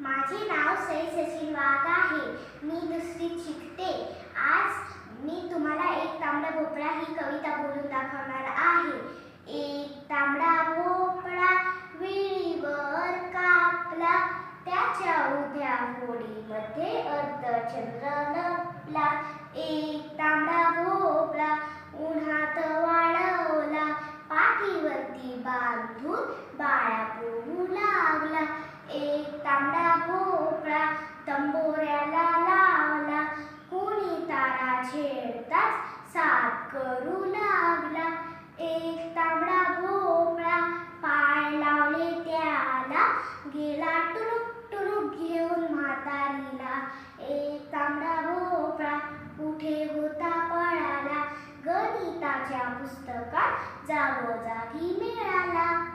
माझे नाव सई सचिन वाघ आहे. मी दुसरीत शिकते. आज मी तुम्हाला एक तांबडा भोपळा ही कविता बोलून दाखवणार आहे. एक तांबडा भोपळा विळीवर कापला. त्याच्या उभ्या होडीमध्ये अर्धचंद्र लपला एक तांबडा भोपळा उन्हात वाळवला. पाठीवरती बांधून बाळा पोहू लागला. एक तांबडा साथ करू लागला. एक तांबडा भोपळा पाय लावले त्याला. गेला टुरुक टुरुक घेऊन म्हातारीला. एक तांबडा भोपळा कुठे होता पळाला. गणिताच्या पुस्तकात जागोजागी मिळाला.